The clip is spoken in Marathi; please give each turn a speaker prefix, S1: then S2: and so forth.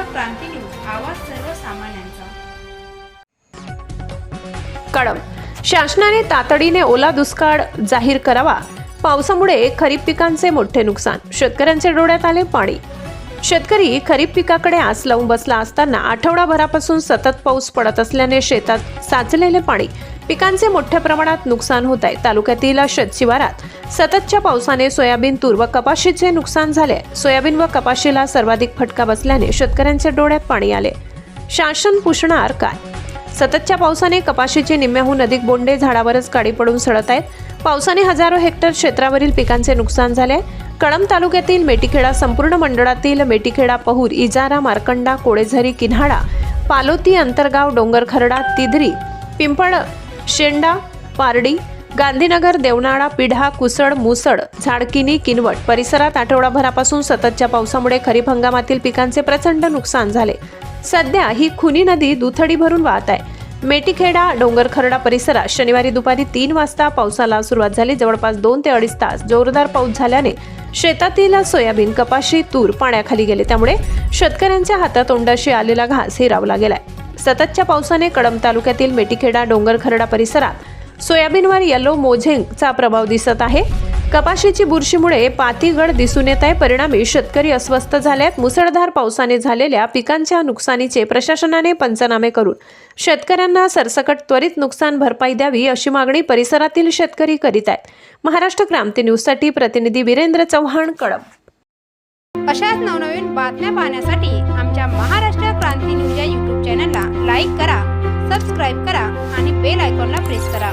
S1: क्रांती न्यूज आवाज सर्वसामान्यांचा.
S2: कळम शासनाने तातडीने ओला दुष्काळ जाहीर करावा. पावसामुळे खरीप पिकांचे मोठे नुकसान. शेतकऱ्यांचे डोळ्यात आले पाणी. शेतकरी खरीप पिकाकडे आस लावून बसला असताना आठवडाभरापासून सतत पाऊस पडत असल्याने शेतात साचलेले पाणी पिकांचे मोठ्या प्रमाणात नुकसान होत आहे. तालुक्यातील शेतशिवारात सततच्या पावसाने सोयाबीन तूर व कपाशीचे नुकसान झाले. सोयाबीन व कपाशीला सर्वाधिक फटका बसल्याने शेतकऱ्यांच्या डोळ्यात पाणी आले. शासन पुसणार काय? सततच्या पावसाने कपाशीचे निम्म्याहून अधिक बोंडे झाडावरच काडी पडून सडत आहेत. पावसाने हजारो हेक्टर क्षेत्रावरील पिकांचे नुकसान झाले. कळंब तालुक्यातील मेटीखेडा संपूर्ण मंडळातील मेटीखेडा पहूर इजारा मार्कंडा कोळेझरी किन्हाडा पालोती अंतरगाव डोंगरखरडा तिधरी पिंपळ शेंडा पारडी गांधीनगर देवनाळा पिढा कुसड मुसड झाडकिनी किनवट परिसरात आठवडाभरापासून सततच्या पावसामुळे खरीप हंगामातील पिकांचे प्रचंड नुकसान झाले. सध्या ही खुनी नदी दुथडी भरून वाहत आहे. मेटीखेडा डोंगरखरडा परिसरात शनिवारी दुपारी तीन वाजता पावसाला सुरुवात झाली. जवळपास दोन ते अडीच तास जोरदार पाऊस झाल्याने शेतातील सोयाबीन कपाशी तूर पाण्याखाली गेले. त्यामुळे शेतकऱ्यांच्या हातातोंडाशी आलेला घास हिरावला गेलाय. सततच्या पावसाने कडम तालुक्यातील मेटीखेडा डोंगरखरडा परिसरात सोयाबीनवर येलो मोझेंगचा प्रभाव दिसत आहे. कपाशीची बुरशीमुळे पातीगड दिसून येत आहे. परिणामी शेतकरी अस्वस्थ झाल्यात. आहेत मुसळधार पावसाने झालेल्या पिकांच्या नुकसानीचे प्रशासनाने पंचनामे करून शेतकऱ्यांना सरसकट त्वरित नुकसान भरपाई द्यावी अशी मागणी परिसरातील शेतकरी करीत आहेत. महाराष्ट्र क्रांती न्यूजसाठी प्रतिनिधी वीरेंद्र चव्हाण कडम
S1: अशाच नवनवीन बातम्या पाहण्यासाठी आमच्या महाराष्ट्र क्रांती न्यूज या यूट्यूब चॅनलला लाईक करा सबस्क्राईब करा आणि बेल आयकॉनला प्रेस करा.